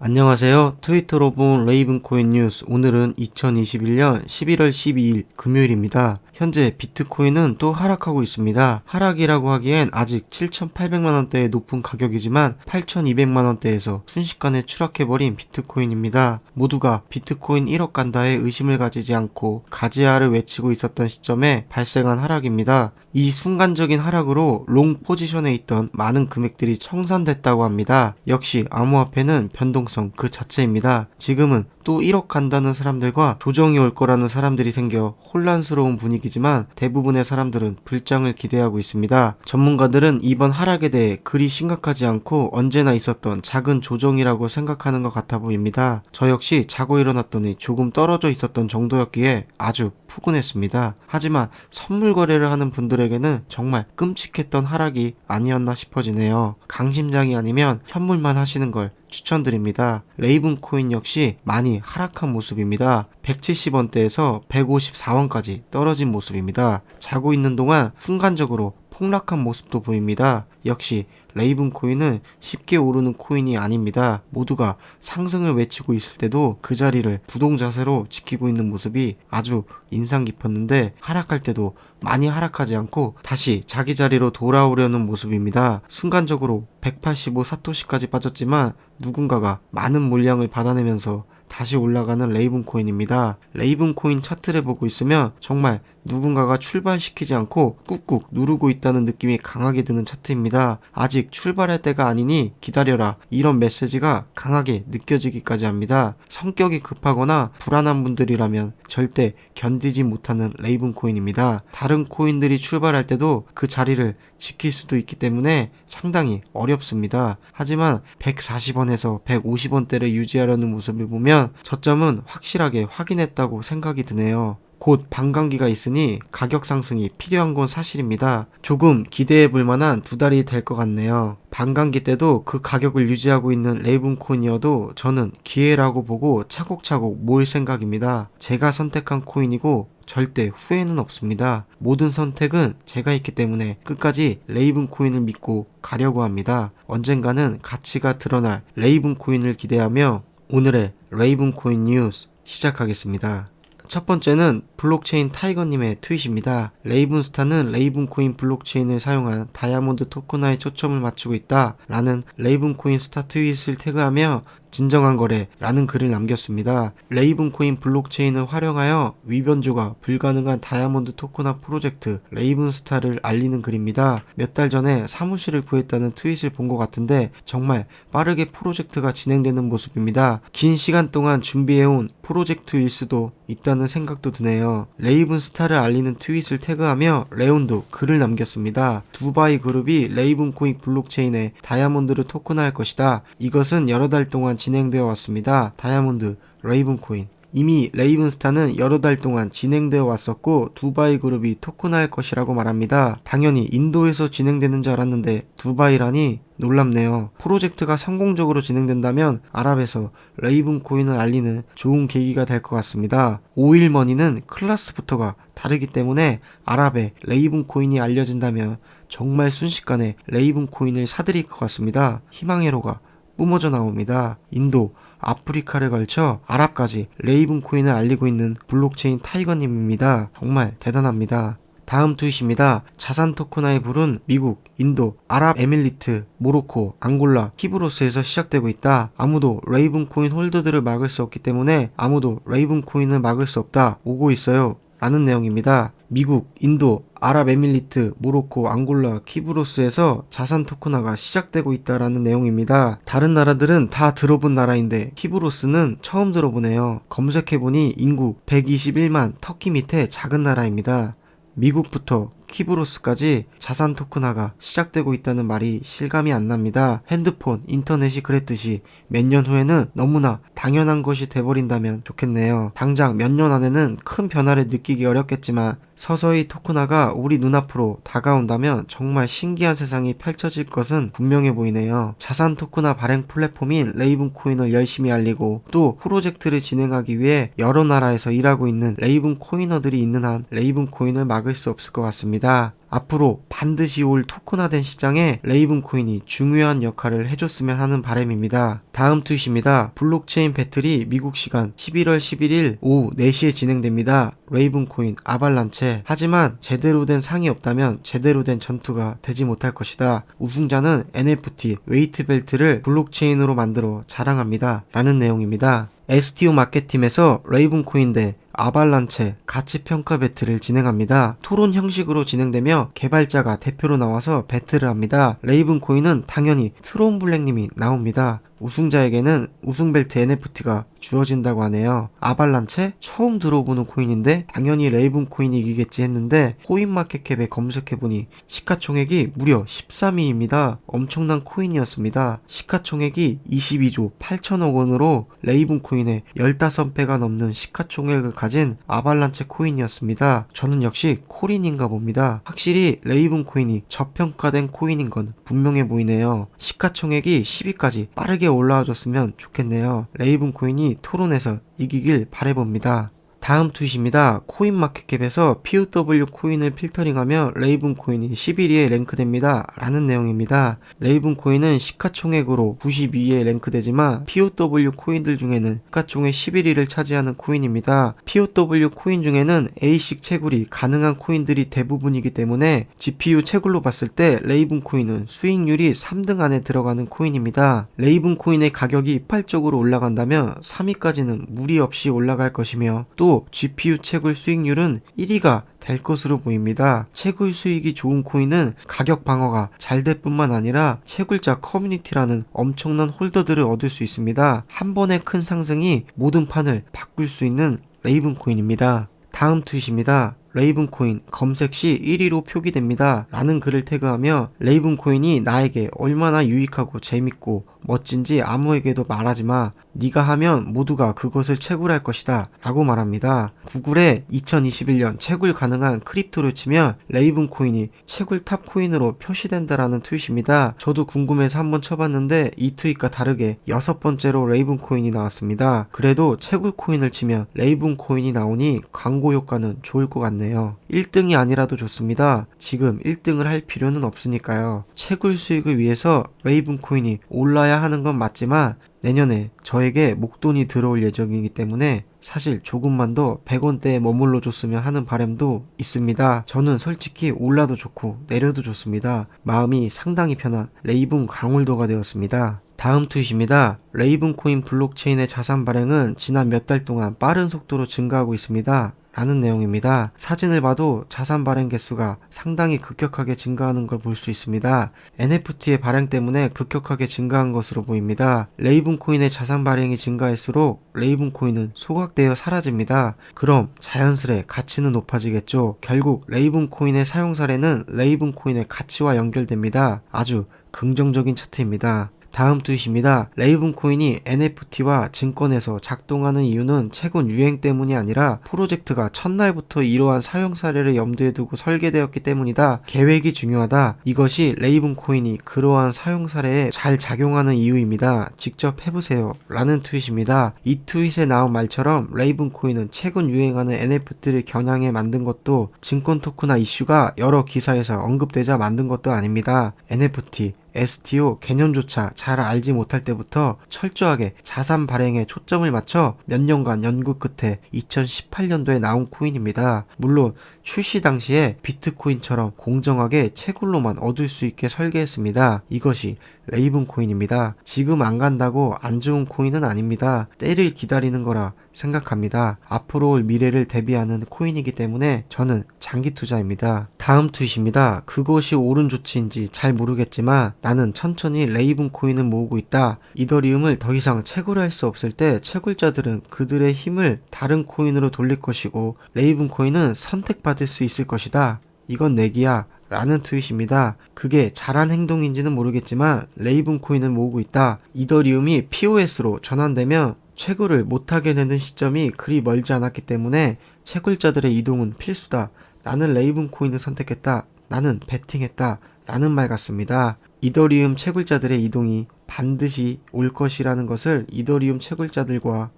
안녕하세요. 트위터로 본 레이븐코인 뉴스. 오늘은 2021년 11월 12일 금요일입니다. 현재 비트코인은 또 하락하고 있습니다. 하락이라고 하기엔 아직 7,800만원대의 높은 가격이지만 8,200만원대에서 순식간에 추락해버린 비트코인입니다. 모두가 비트코인 1억 간다에 의심을 가지지 않고 가지아를 외치고 있었던 시점에 발생한 하락입니다. 이 순간적인 하락으로 롱 포지션에 있던 많은 금액들이 청산됐다고 합니다. 역시 암호화폐는 변동 성 그 자체입니다. 지금은 또 1억 간다는 사람들과 조정이 올 거라는 사람들이 생겨 혼란스러운 분위기지만 대부분의 사람들은 불장을 기대하고 있습니다. 전문가들은 이번 하락에 대해 그리 심각하지 않고 언제나 있었던 작은 조정이라고 생각하는 것 같아 보입니다. 저 역시 자고 일어났더니 조금 떨어져 있었던 정도였기에 아주 푸근했습니다. 하지만 선물 거래를 하는 분들에게는 정말 끔찍했던 하락이 아니었나 싶어지네요. 강심장이 아니면 현물만 하시는 걸 추천드립니다. 레이븐 코인 역시 많이 하락한 모습입니다. 170원대에서 154원까지 떨어진 모습입니다. 자고 있는 동안 순간적으로 폭락한 모습도 보입니다. 역시 레이븐 코인은 쉽게 오르는 코인이 아닙니다. 모두가 상승을 외치고 있을 때도 그 자리를 부동 자세로 지키고 있는 모습이 아주 인상 깊었는데 하락할 때도 많이 하락하지 않고 다시 자기 자리로 돌아오려는 모습입니다. 순간적으로 185 사토시까지 빠졌지만 누군가가 많은 물량을 받아내면서 다시 올라가는 레이븐 코인입니다. 레이븐 코인 차트를 보고 있으면 정말 누군가가 출발시키지 않고 꾹꾹 누르고 있다는 느낌이 강하게 드는 차트입니다. 아직 출발할 때가 아니니 기다려라. 이런 메시지가 강하게 느껴지기까지 합니다. 성격이 급하거나 불안한 분들이라면 절대 견디지 못하는 레이븐 코인입니다. 다른 코인들이 출발할 때도 그 자리를 지킬 수도 있기 때문에 상당히 어렵습니다. 하지만 140원에서 150원대를 유지하려는 모습을 보면 저점은 확실하게 확인했다고 생각이 드네요. 곧 반감기가 있으니 가격 상승이 필요한 건 사실입니다. 조금 기대해 볼 만한 두 달이 될 것 같네요. 반감기 때도 그 가격을 유지하고 있는 레이븐코인이어도 저는 기회라고 보고 차곡차곡 모을 생각입니다. 제가 선택한 코인이고 절대 후회는 없습니다. 모든 선택은 제가 있기 때문에 끝까지 레이븐 코인을 믿고 가려고 합니다. 언젠가는 가치가 드러날 레이븐 코인을 기대하며 오늘의 레이븐 코인 뉴스 시작하겠습니다. 첫 번째는 블록체인 타이거님의 트윗입니다. 레이븐스타는 레이븐코인 블록체인을 사용한 다이아몬드 토큰화에 초점을 맞추고 있다. 라는 레이븐코인 스타 트윗을 태그하며 진정한 거래라는 글을 남겼습니다. 레이븐 코인 블록체인을 활용하여 위변조가 불가능한 다이아몬드 토큰화 프로젝트 레이븐스타를 알리는 글입니다. 몇 달 전에 사무실을 구했다는 트윗을 본 것 같은데 정말 빠르게 프로젝트가 진행되는 모습입니다. 긴 시간 동안 준비해온 프로젝트일 수도 있다는 생각도 드네요. 레이븐스타를 알리는 트윗을 태그하며 레온도 글을 남겼습니다. 두바이 그룹이 레이븐 코인 블록체인에 다이아몬드를 토큰화할 것이다. 이것은 여러 달 동안 진행되어 왔습니다. 다이아몬드, 레이븐 코인. 이미 레이븐스타는 여러 달 동안 진행되어 왔었고 두바이 그룹이 토큰화할 것이라고 말합니다. 당연히 인도에서 진행되는 줄 알았는데 두바이라니 놀랍네요. 프로젝트가 성공적으로 진행된다면 아랍에서 레이븐 코인을 알리는 좋은 계기가 될 것 같습니다. 오일머니는 클래스부터가 다르기 때문에 아랍에 레이븐 코인이 알려진다면 정말 순식간에 레이븐 코인을 사들일 것 같습니다. 희망회로가 뿜어져 나옵니다. 인도, 아프리카를 걸쳐 아랍까지 레이븐 코인을 알리고 있는 블록체인 타이거님입니다. 정말 대단합니다. 다음 트윗입니다. 자산 토큰화의 불은 미국, 인도, 아랍에밀리트, 모로코, 앙골라, 키브로스에서 시작되고 있다. 아무도 레이븐 코인 홀더들을 막을 수 없기 때문에 아무도 레이븐 코인을 막을 수 없다. 오고 있어요. 라는 내용입니다. 미국, 인도, 아랍에밀리트, 모로코, 앙골라, 키브로스에서 자산 토큰화가 시작되고 있다라는 내용입니다. 다른 나라들은 다 들어본 나라인데 키브로스는 처음 들어보네요. 검색해보니 인구 121만 터키 밑에 작은 나라입니다. 미국부터 키브로스까지 자산 토큰화가 시작되고 있다는 말이 실감이 안 납니다. 핸드폰, 인터넷이 그랬듯이 몇 년 후에는 너무나 당연한 것이 돼버린다면 좋겠네요. 당장 몇 년 안에는 큰 변화를 느끼기 어렵겠지만 서서히 토큰화가 우리 눈앞으로 다가온다면 정말 신기한 세상이 펼쳐질 것은 분명해 보이네요. 자산 토큰화 발행 플랫폼인 레이븐 코인을 열심히 알리고 또 프로젝트를 진행하기 위해 여러 나라에서 일하고 있는 레이븐 코이너들이 있는 한 레이븐 코인을 막을 수 없을 것 같습니다. 내용입니다. 앞으로 반드시 올 토큰화된 시장에 레이븐 코인이 중요한 역할을 해줬으면 하는 바람입니다. 다음 트윗입니다. 블록체인 배틀이 미국 시간 11월 11일 오후 4시에 진행됩니다. 레이븐 코인 아발란체. 하지만 제대로 된 상이 없다면 제대로 된 전투가 되지 못할 것이다. 우승자는 NFT 웨이트 벨트를 블록체인으로 만들어 자랑합니다. 라는 내용입니다. STO 마켓팀에서 레이븐 코인 대 아발란체 가치 평가 배틀을 진행합니다. 토론 형식으로 진행되며 개발자가 대표로 나와서 배틀을 합니다. 레이븐 코인은 당연히 트론 블랙님이 나옵니다. 우승자에게는 우승벨트 NFT가 주어진다고 하네요. 아발란체? 처음 들어보는 코인인데 당연히 레이븐 코인이 이기겠지 했는데 코인마켓캡에 검색해보니 시가총액이 무려 13위입니다. 엄청난 코인이었습니다. 시가총액이 22조 8천억 원으로 레이븐 코인의 15배가 넘는 시가총액을 가진 아발란체 코인이었습니다. 저는 역시 코린인가 봅니다. 확실히 레이븐 코인이 저평가된 코인인 건 분명해 보이네요. 시가총액이 10위까지 빠르게 올라와 줬으면 좋겠네요. 레이븐 코인이 토론에서 이기길 바래봅니다. 다음 트윗입니다. 코인마켓캡에서 POW 코인을 필터링하며 레이븐 코인이 11위에 랭크됩니다. 라는 내용입니다. 레이븐 코인은 시가총액으로 92위에 랭크되지만 POW 코인들 중에는 시가총액 11위를 차지하는 코인입니다. POW 코인 중에는 A식 채굴이 가능한 코인들이 대부분이기 때문에 GPU 채굴로 봤을 때 레이븐 코인은 수익률이 3등 안에 들어가는 코인입니다. 레이븐 코인의 가격이 이팔적으로 올라간다면 3위까지는 무리 없이 올라갈 것이며 또 GPU 채굴 수익률은 1위가 될 것으로 보입니다. 채굴 수익이 좋은 코인은 가격 방어가 잘 될 뿐만 아니라 채굴자 커뮤니티라는 엄청난 홀더들을 얻을 수 있습니다. 한 번의 큰 상승이 모든 판을 바꿀 수 있는 레이븐 코인입니다. 다음 트윗입니다. 레이븐 코인 검색 시 1위로 표기됩니다. 라는 글을 태그하며 레이븐 코인이 나에게 얼마나 유익하고 재밌고 멋진지 아무에게도 말하지 마. 네가 하면 모두가 그것을 채굴할 것이다. 라고 말합니다. 구글에 2021년 채굴 가능한 크립토를 치면 레이븐 코인이 채굴 탑 코인으로 표시된다라는 트윗입니다. 저도 궁금해서 한번 쳐봤는데 이 트윗과 다르게 여섯 번째로 레이븐 코인이 나왔습니다. 그래도 채굴 코인을 치면 레이븐 코인이 나오니 광고 효과는 좋을 것 같네요. 1등이 아니라도 좋습니다. 지금 1등을 할 필요는 없으니까요. 채굴 수익을 위해서 레이븐 코인이 올라야 하는 건 맞지만 내년에 저에게 목돈이 들어올 예정이기 때문에 사실 조금만 더 100원대에 머물러 줬으면 하는 바람도 있습니다. 저는 솔직히 올라도 좋고 내려도 좋습니다. 마음이 상당히 편한 레이븐 강홀도가 되었습니다. 다음 트윗입니다. 레이븐 코인 블록체인의 자산 발행은 지난 몇 달 동안 빠른 속도로 증가하고 있습니다. 라는 내용입니다. 사진을 봐도 자산 발행 개수가 상당히 급격하게 증가하는 걸 볼 수 있습니다. NFT의 발행 때문에 급격하게 증가한 것으로 보입니다. 레이븐 코인의 자산 발행이 증가할수록 레이븐 코인은 소각되어 사라집니다. 그럼 자연스레 가치는 높아지겠죠. 결국 레이븐 코인의 사용 사례는 레이븐 코인의 가치와 연결됩니다. 아주 긍정적인 차트입니다. 다음 트윗입니다. 레이븐 코인이 NFT와 증권에서 작동하는 이유는 최근 유행 때문이 아니라 프로젝트가 첫날부터 이러한 사용 사례를 염두에 두고 설계되었기 때문이다. 계획이 중요하다. 이것이 레이븐 코인이 그러한 사용 사례에 잘 작용하는 이유입니다. 직접 해보세요. 라는 트윗입니다. 이 트윗에 나온 말처럼 레이븐 코인은 최근 유행하는 NFT를 겨냥해 만든 것도 증권 토크나 이슈가 여러 기사에서 언급되자 만든 것도 아닙니다. NFT, STO 개념조차 잘 알지 못할 때부터 철저하게 자산 발행에 초점을 맞춰 몇 년간 연구 끝에 2018년도에 나온 코인입니다. 물론 출시 당시에 비트코인처럼 공정하게 채굴로만 얻을 수 있게 설계했습니다. 이것이 레이븐 코인입니다. 지금 안 간다고 안 좋은 코인은 아닙니다. 때를 기다리는 거라 생각합니다. 앞으로 올 미래를 대비하는 코인이기 때문에 저는 장기 투자입니다. 다음 트윗입니다. 그것이 옳은 조치인지 잘 모르겠지만 나는 천천히 레이븐 코인을 모으고 있다. 이더리움을 더 이상 채굴 할 수 없을 때 채굴자들은 그들의 힘을 다른 코인으로 돌릴 것이고 레이븐 코인은 선택받을 수 있을 것이다. 이건 내기야. 라는 트윗입니다. 그게 잘한 행동인지는 모르겠지만 레이븐 코인을 모으고 있다. 이더리움이 POS로 전환되면 채굴을 못하게 되는 시점이 그리 멀지 않았기 때문에 채굴자들의 이동은 필수다. 나는 레이븐 코인을 선택했다. 나는 베팅했다. 라는 말 같습니다. 이더리움 채굴자들의 이동이 반드시 올 것이라는 것을 이더리움 채굴자들과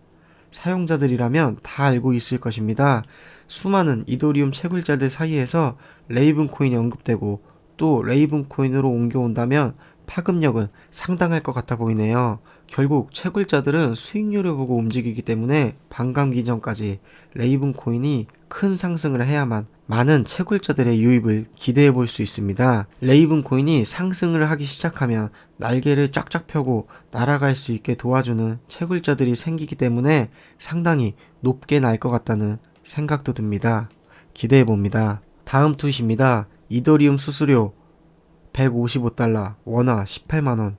사용자들이라면 다 알고 있을 것입니다. 수많은 이더리움 채굴자들 사이에서 레이븐 코인이 언급되고 또 레이븐 코인으로 옮겨온다면 파급력은 상당할 것 같아 보이네요. 결국 채굴자들은 수익률을 보고 움직이기 때문에 반감기 전까지 레이븐 코인이 큰 상승을 해야만 많은 채굴자들의 유입을 기대해 볼 수 있습니다. 레이븐 코인이 상승을 하기 시작하면 날개를 쫙쫙 펴고 날아갈 수 있게 도와주는 채굴자들이 생기기 때문에 상당히 높게 날 것 같다는 생각도 듭니다. 기대해 봅니다. 다음 투입니다. 이더리움 수수료 155달러, 원화 18만원,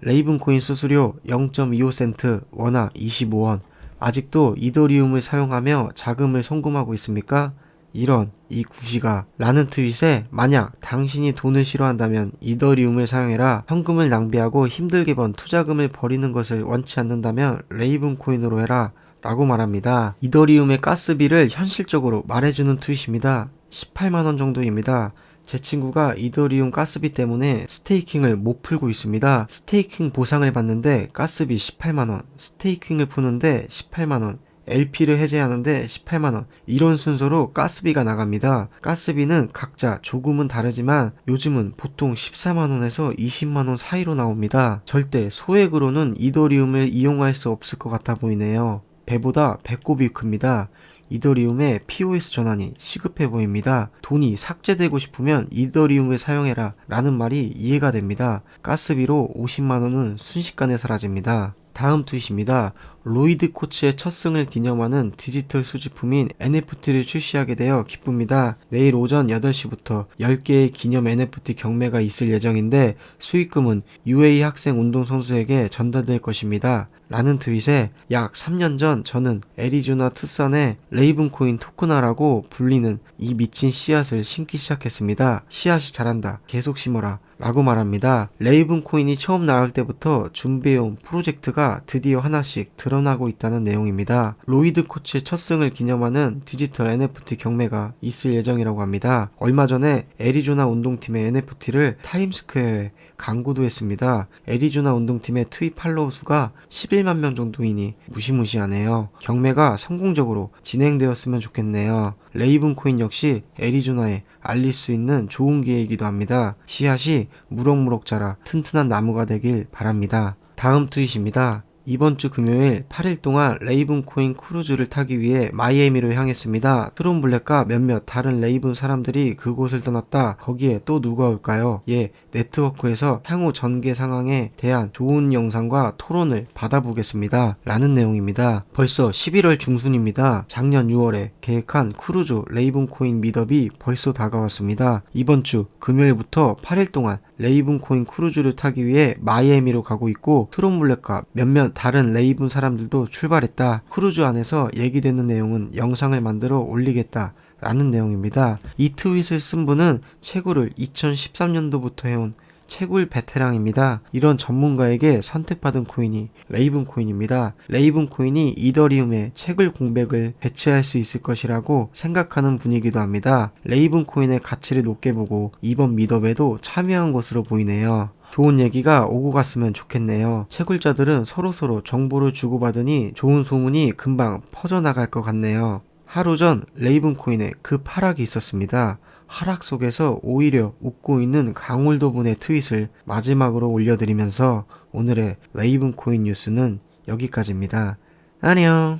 레이븐 코인 수수료 0.25센트, 원화 25원. 아직도 이더리움을 사용하며 자금을 송금하고 있습니까? 이런 이 구시가 라는 트윗에 만약 당신이 돈을 싫어한다면 이더리움을 사용해라 현금을 낭비하고 힘들게 번 투자금을 버리는 것을 원치 않는다면 레이븐 코인으로 해라 라고 말합니다. 이더리움의 가스비를 현실적으로 말해주는 트윗입니다. 18만원 정도입니다. 제 친구가 이더리움 가스비 때문에 스테이킹을 못 풀고 있습니다. 스테이킹 보상을 받는데 가스비 18만원, 스테이킹을 푸는데 18만원, LP를 해제하는데 18만원. 이런 순서로 가스비가 나갑니다. 가스비는 각자 조금은 다르지만 요즘은 보통 14만원에서 20만원 사이로 나옵니다. 절대 소액으로는 이더리움을 이용할 수 없을 것 같아 보이네요. 배보다 배꼽이 큽니다. 이더리움의 POS 전환이 시급해 보입니다. 돈이 삭제되고 싶으면 이더리움을 사용해라 라는 말이 이해가 됩니다. 가스비로 50만원은 순식간에 사라집니다. 다음 트윗입니다. 로이드 코치의 첫 승을 기념하는 디지털 수집품인 NFT를 출시하게 되어 기쁩니다. 내일 오전 8시부터 10개의 기념 NFT 경매가 있을 예정인데 수익금은 UA 학생 운동선수에게 전달될 것입니다. 라는 트윗에 약 3년 전 저는 애리조나 투싼의 레이븐코인 토크나라고 불리는 이 미친 씨앗을 심기 시작했습니다. 씨앗이 자란다. 계속 심어라. 라고 말합니다. 레이븐 코인이 처음 나올 때부터 준비해온 프로젝트가 드디어 하나씩 드러 나고 있다는 내용입니다. 로이드 코치의 첫 승을 기념하는 디지털 NFT 경매가 있을 예정이라고 합니다. 얼마 전에 애리조나 운동팀의 NFT를 타임스퀘어에 광고도 했습니다. 애리조나 운동팀의 트윗 팔로우 수가 11만 명 정도이니 무시무시하네요. 경매가 성공적으로 진행되었으면 좋겠네요. 레이븐 코인 역시 애리조나에 알릴 수 있는 좋은 기회이기도 합니다. 씨앗이 무럭무럭 자라 튼튼한 나무가 되길 바랍니다. 다음 트윗입니다. 이번 주 금요일 8일 동안 레이븐 코인 크루즈를 타기 위해 마이애미로 향했습니다. 트론 블랙과 몇몇 다른 레이븐 사람들이 그곳을 떠났다. 거기에 또 누가 올까요? 예, 네트워크에서 향후 전개 상황에 대한 좋은 영상과 토론을 받아보겠습니다. 라는 내용입니다. 벌써 11월 중순입니다. 작년 6월에 계획한 크루즈 레이븐 코인 미더비 벌써 다가왔습니다. 이번 주 금요일부터 8일 동안 레이븐 코인 크루즈를 타기 위해 마이애미로 가고 있고 트론 블랙과 몇몇 다른 레이븐 사람들도 출발했다. 크루즈 안에서 얘기되는 내용은 영상을 만들어 올리겠다. 라는 내용입니다. 이 트윗을 쓴 분은 채굴을 2013년도부터 해온 채굴 베테랑입니다. 이런 전문가에게 선택받은 코인이 레이븐 코인입니다. 레이븐 코인이 이더리움에 채굴 공백을 배치할 수 있을 것이라고 생각하는 분이기도 합니다. 레이븐 코인의 가치를 높게 보고 이번 미더에도 참여한 것으로 보이네요. 좋은 얘기가 오고 갔으면 좋겠네요. 채굴자들은 서로서로 정보를 주고받으니 좋은 소문이 금방 퍼져나갈 것 같네요. 하루 전 레이븐 코인에 급 하락이 있었습니다. 하락 속에서 오히려 웃고 있는 강울도 분의 트윗을 마지막으로 올려드리면서 오늘의 레이븐 코인 뉴스는 여기까지입니다. 안녕.